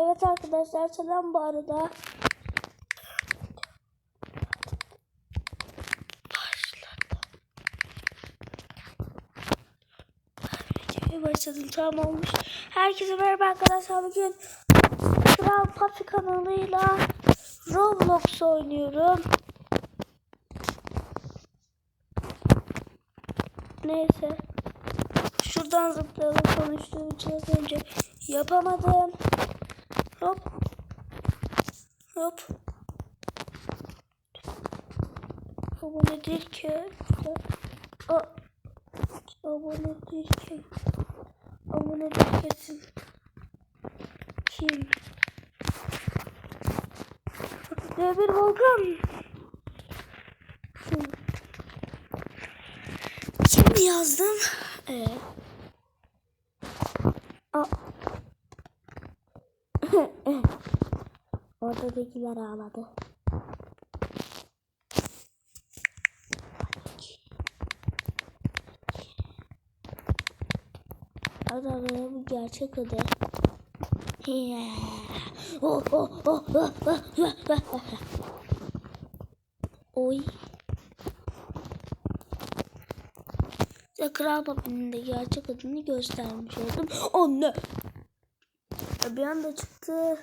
Evet arkadaşlar selam bu arada. Başladım tamam olmuş. Herkese merhaba arkadaşlar bugün Kral Papi kanalıyla Roblox oynuyorum. Neyse. Şuradan zıplayalım konuştuğum için önce yapamadım. Hop. Bu nedir ki? Abone değil ki. Abone değil kesin. Kim? Ve bir volkan. Kim? Yazdım? Ee. Aa. Oradakiler ağladı. Abi bu gerçek adı. Oh, oh, oh, oh, oh, oh, oh. Oy. Size Kral Papi'nin de gerçek adını göstermiş oldum. Anne. Bir anda çıktı.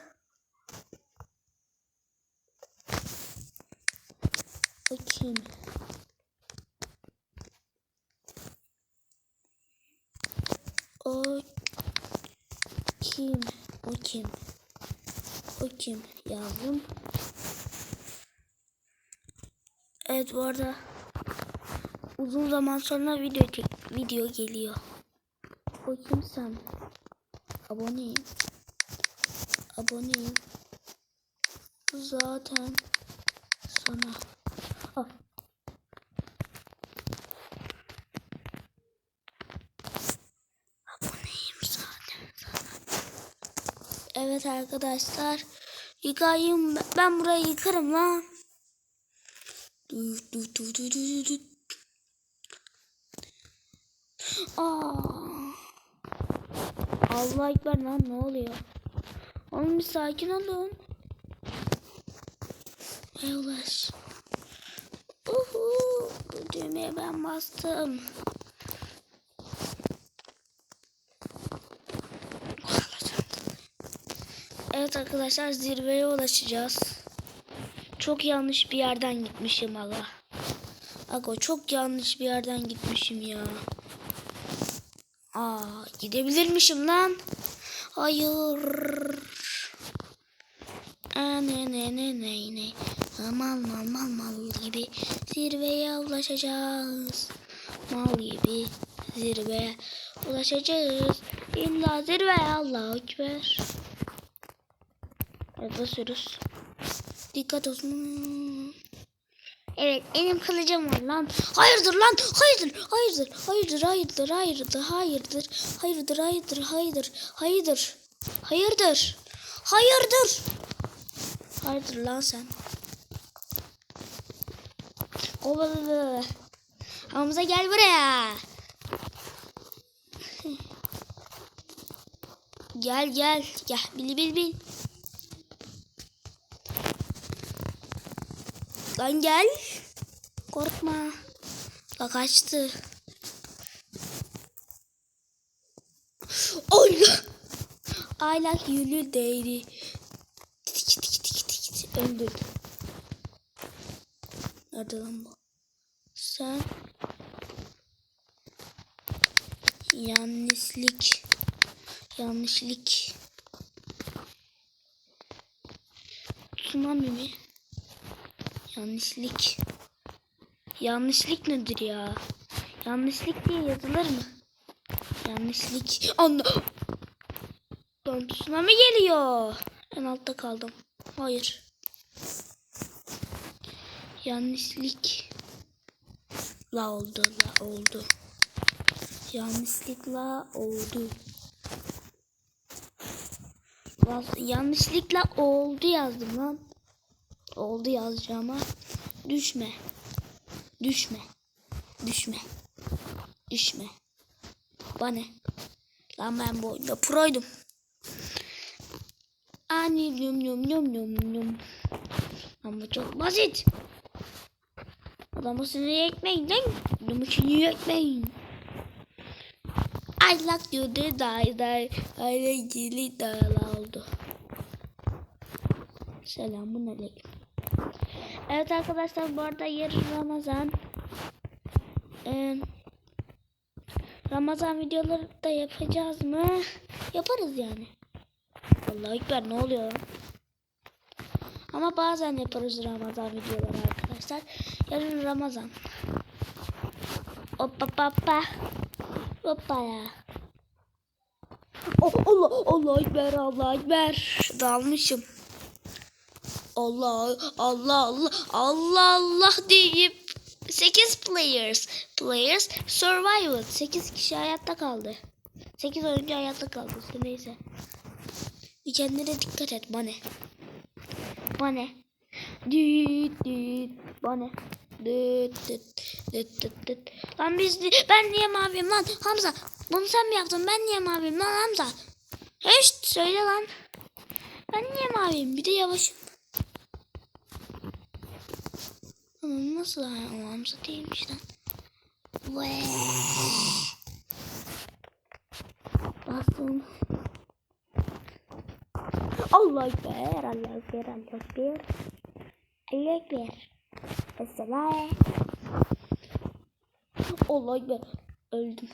Bakayım. O kim? O kim? O kim? Yazdım. Evet bu arada uzun zaman sonra video video geliyor. O kimsem? Aboneyim. Aboneyim. Zaten sana. Ah. Aboneyim zaten sana. Evet arkadaşlar. Yıkayayım. Ben burayı yıkarım lan. Allah ekber lan ne oluyor? Oğlum bir sakin olun. Ey ulaş. Uhu. Bu düğmeye ben bastım. Evet arkadaşlar zirveye ulaşacağız. Çok yanlış bir yerden gitmişim aga. Aga çok yanlış bir yerden gitmişim ya. Aa gidebilirmişim lan. Hayır. Ne ne ne ne ne. Mal mal mal mal gibi zirveye ulaşacağız. Mal gibi zirveye ulaşacağız. İlla zirveye Allahu Ekber. Evet basıyoruz. Dikkat olsun. Evet benim kılıcım var lan. Hayırdır lan? Hayırdır? Hayırdır? Hayırdır? Hayırdır? Hayırdır? Hayırdır? Hayırdır? Hayırdır? Hayırdır? Hayırdır? Hayırdır? Hayırdır? Hayırdır lan sen? Obalı. Hamza gel buraya. Gel gel. Gel bil bil bil. Lan gel. Korkma. La kaçtı. Allah. I like you little daddy. Git git git git git. Öldürdü. Nerede lan bu? Sen yanlışlık yanlışlık tsunami mi? Yanlışlık. Yanlışlık nedir ya? Yanlışlık diye yazılır mı? Yanlışlık. Anla. Lan tsunami geliyor. En altta kaldım. Hayır. Yanlışlık. La oldu la oldu. Yanlışlıkla oldu. Yanlışlıkla oldu yazdım lan. Oldu yazacağıma. Düşme. Düşme. Düşme. Düşme. Bana. Lan ben bu oyunda proydum. Ani yum yum yum yum yum. Ama çok basit. Adamı sinir etmeyin lan. Adamı sinir. I like you the die die. I like you the oldu. Selamun aleyküm. Evet arkadaşlar bu arada yarın Ramazan. Ee, Ramazan videoları da yapacağız mı? Yaparız yani. Vallahi ekber ne oluyor? Ama bazen yaparız Ramazan videoları arkadaşlar. Yarın Ramazan. Hoppa papa. Hoppa ya. Oh, Allah Allah ekber Allah ekber. Dalmışım. Allah Allah Allah Allah Allah deyip 8 players players survival 8 kişi hayatta kaldı. 8 oyuncu hayatta kaldı işte neyse. Bir kendine dikkat et bana. Bana. Düt düt bana. Düt düt düt düt düt. Lan biz ben niye maviyim lan Hamza bunu sen mi yaptın ben niye maviyim lan Hamza. Heşt söyle lan. Ben niye maviyim bir de yavaşım. Ama nasıl? O Hamza değilmiş. Bastım. Allah ekber, Allah ekber, Allah ekber. Allah ekber. Mesela. Allah ekber. Öldüm.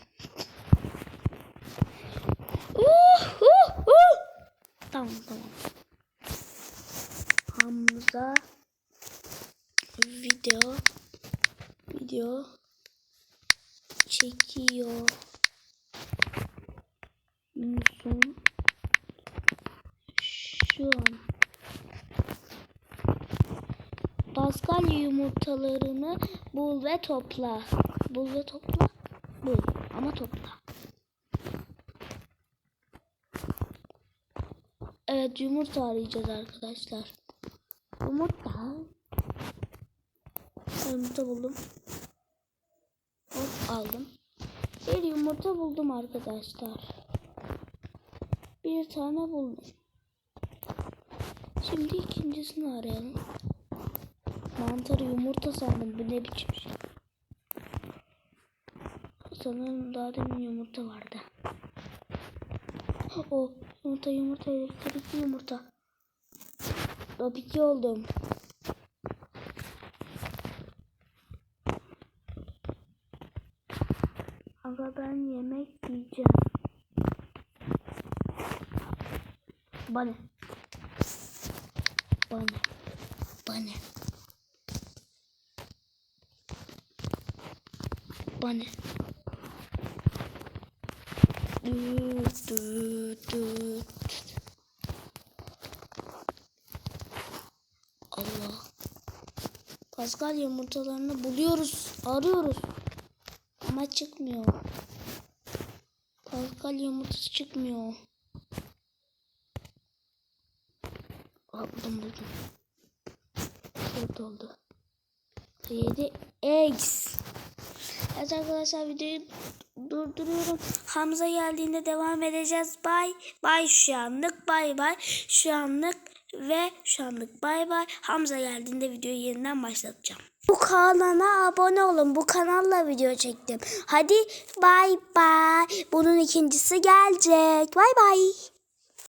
Uh, uh, uh. Tamam tamam. Hamza video video çekiyor. Musun? Şu an. Pascal yumurtalarını bul ve topla. Bul ve topla. Bul ama topla. Evet yumurta arayacağız arkadaşlar. Yumurta yumurta buldum. Hop aldım. Bir yumurta buldum arkadaşlar. Bir tane buldum. Şimdi ikincisini arayalım. Mantarı yumurta sandım. Bu ne biçim şey? Sanırım daha demin yumurta vardı. O yumurta yumurta elektrikli yumurta. Tabii ki oldum. Ama ben yemek yiyeceğim. Bana. Bana. Bana. Bana. Düt. Allah. Pascal yumurtalarını buluyoruz. Arıyoruz. Ama çıkmıyor. Pascal yumurtası çıkmıyor. Aa, buldum buldum. Şurada oldu. 7 eggs. Evet arkadaşlar videoyu durduruyorum. Hamza geldiğinde devam edeceğiz. Bay bay şu anlık bay bay şu anlık ve şu anlık bay bay. Hamza geldiğinde videoyu yeniden başlatacağım. Bu kanala abone olun. Bu kanalla video çektim. Hadi bay bay. Bunun ikincisi gelecek. Bay bay.